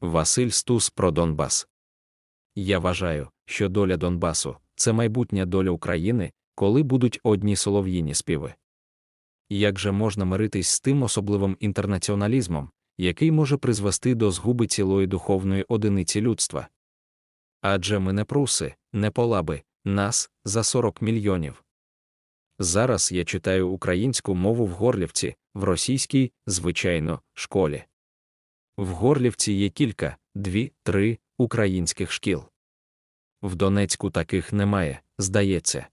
Василь Стус про Донбас. Я вважаю, що доля Донбасу це майбутня доля України, коли будуть одні солов'їні співи. Як же можна миритись з тим особливим інтернаціоналізмом, який може призвести до згуби цілої духовної одиниці людства? Адже ми не пруси, не полаби, нас за 40 мільйонів. Зараз я читаю українську мову в Горлівці, в російській, звичайно, школі. В Горлівці є кілька, дві, три українських шкіл. В Донецьку таких немає, здається.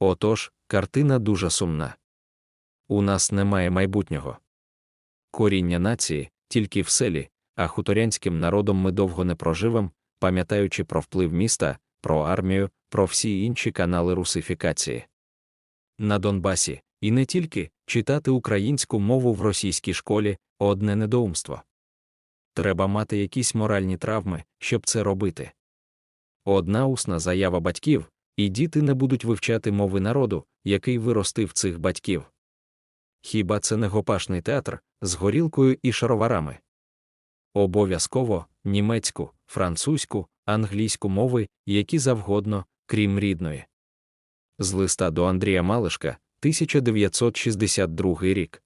Отож, картина дуже сумна. У нас немає майбутнього. Коріння нації тільки в селі, а хуторянським народом ми довго не проживем, пам'ятаючи про вплив міста, про армію, про всі інші канали русифікації. На Донбасі, і не тільки читати українську мову в російській школі одне недоумство. Треба мати якісь моральні травми, щоб це робити. Одна усна заява батьків, і діти не будуть вивчати мови народу, який виростив цих батьків. Хіба це не гопашний театр з горілкою і шароварами? Обов'язково німецьку, французьку, англійську мови, які завгодно, крім рідної. З листа до Андрія Малишка, 1962 рік.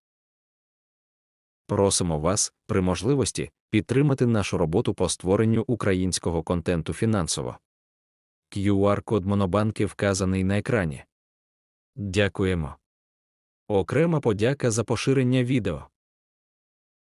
Просимо вас, при можливості, підтримати нашу роботу по створенню українського контенту фінансово. QR-код Монобанки вказаний на екрані. Дякуємо. Окрема подяка за поширення відео.